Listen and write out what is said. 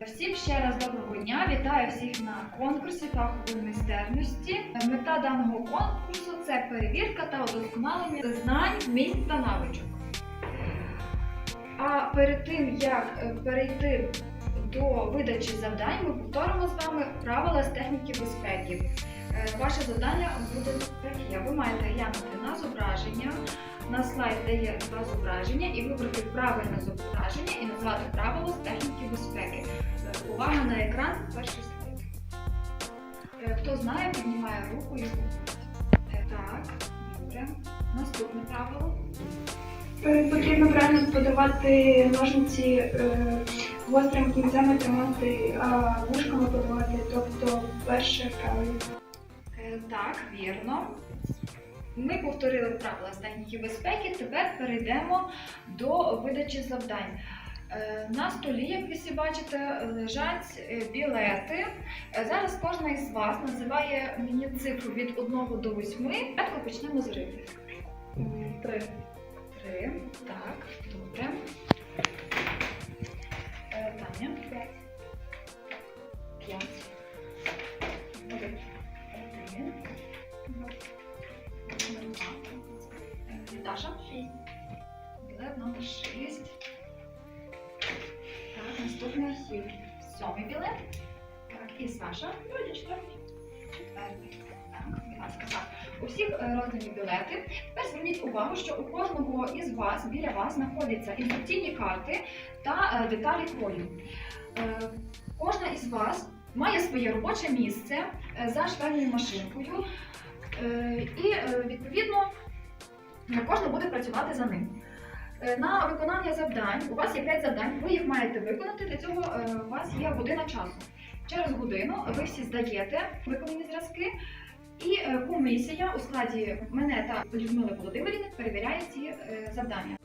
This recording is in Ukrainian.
Всім ще раз доброго дня. Вітаю всіх на конкурсі фахової майстерності. Мета даного конкурсу це перевірка та удосконалення знань, вмінь та навичок. А перед тим як е, перейти до видачі завдань, ми повторимо з вами правила з техніки безпеки. Е, Ваше завдання буде таке. Ви маєте глянути на зображення, на слайд, де є два зображення, і вибрати правильне зображення і назвати правило з техніки безпеки. Увага на екран, перший слайд. Е, Хто знає, піднімає руку і говорить. Е, Так, добре. Наступне правило. Е, Потрібно правильно подавати ножниці гострими кінцями тримати, а вушками подавати, тобто перше правильно. Е, Так, вірно. Ми повторили правила з техніки безпеки. Тепер перейдемо до видачі завдань. Е, На столі, як ви всі бачите, лежать е, білети. Е, Зараз кожна із вас називає мені цифру від 1 до 8. Спочатку почнемо з Риги. Три. Три. Так, добре. Таня. П'ять. П'ять. Один. Два. Е, Білет номер шість. Наступний сьомий білет. Так, і Саша. Четвертий. Четвертий. Так, будь ласка, так. У всіх е, роздані білети. Тепер зверніть увагу, що у кожного із вас біля вас знаходяться інструкційні карти та е, деталі крою. Е, Кожна із вас має своє робоче місце за швейною машинкою, і відповідно кожна буде працювати за ним. Е, На виконання завдань у вас є 5 завдань, ви їх маєте виконати. Для цього е, у вас є година часу. Через годину ви всі здаєте виконані зразки, і е, комісія у складі мене та Людмили Володимирівни перевіряє ці завдання.